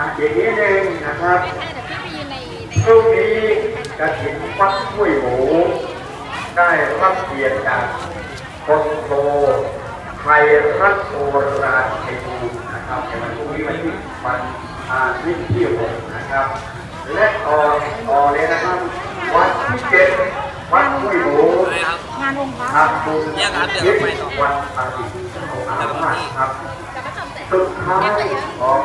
นะครับให้เดี๋ยวพี่ไปยืนในในพรุ่งนี้กระถิ่นวัดห้วยหมูได้รับเกียรติจากคนโทไทยรัฐโบราณเทคูนะครับในวันพรุ่งนี้วันที่วันอาทิตย์ที่หกนะครับ และต่อต่อเลยนะครับ วันที่เจ็ดวัดห้วยหมูอะไรครับงานวงพระทำบุญเนี่ยครับเดี๋ยวเราไปต่อวันอาทิตย์ของอาพาธครับกับพระจอมเสร็จสุดท้ายของ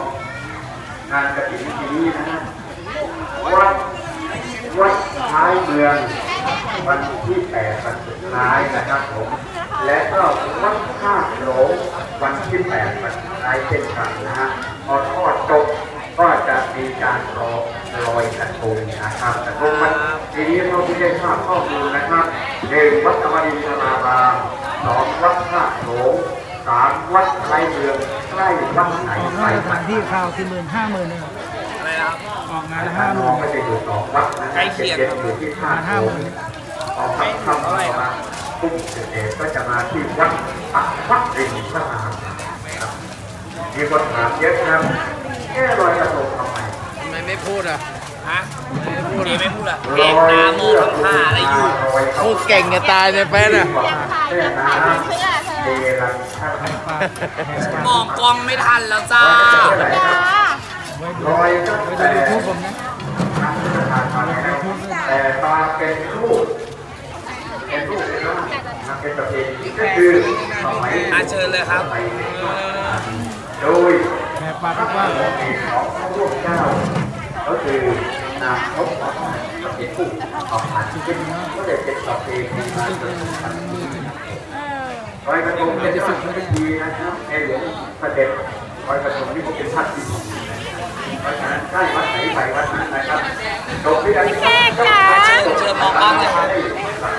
งานกระถิ่นปีนี้นะฮะวัดวัดท้ายเมืองวันที่แปดวันสุดท้ายนะครับผม และก็วัดท่าโหลงวันที่แปดวันสุดท้ายเช่นกันนะฮะพอทอดจบก็จะมีการรอลอยกระทงนะครับกระทงวันทีนี้เราที่ได้ทราบข้อมูลนะครับหนึ่งวัดอมรินทรารามสองวัดท่าโหลงสามวัดท้ายเมือง ใกล้วัดไหนออกไปงานสถานที่คราวสี่หมื่นห้าหมื่นเองอะไรนะครับออกงานงานละห้าห้าหมมื่องนไม่ได้อยู่สองวัดนะใกล้เคียงเด็ดอยู่ที่ท่าโหลงออกจากค่ำประมาณทุ่มเศษๆก็จะมาที่วัดปักวัดริมพระรามครับมีคนถามเยอะครับแค่ลอยกระทงทำไมทำไมไม่พูดอะฮะพูดดีไม่พูดอะแกงตามองทำท่าอะไรอยู่พูดเก่งจะตายในเฟซอะแค่น้ำเดรัน ช่างแหกปากแหกปากมองกล้องไม่ทันแล้วจ้าไว้ดูลอยตั้งไว้ดูแต่ยูทูบผมนะแต่ตาเป็นรูปเป็นรูปเป็นร่างนะเป็นประเพณีก็คือสมัยอะเชิญเลยครับสมัโดยแหกปากกว้างเอกของพระร่วงเจ้าก็คือนางพบของประเพณีผู้ออกมาที่เป็นก็เลยเป็นประเพณีมาจนถึงปัจจุบัน ลอยกระทงเป็นพระราชพิธีนะครับในหลวงเสด็จลอยกระทงนี่ผมเป็นพระที่ดีเพราะฉะนั้นใกล้วัดไหนไปวัดนั้นนะครับจบที่อันนี้กจ๋าเชิญเชิญมองกล้องเลยครับ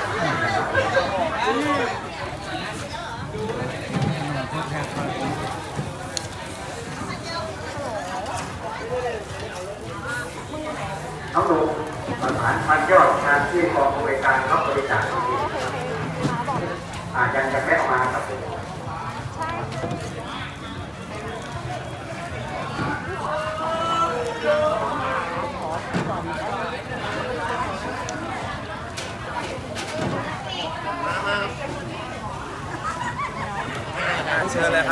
น้องหนูประธานพันยอดงานที่กอง เชิญเลยครับ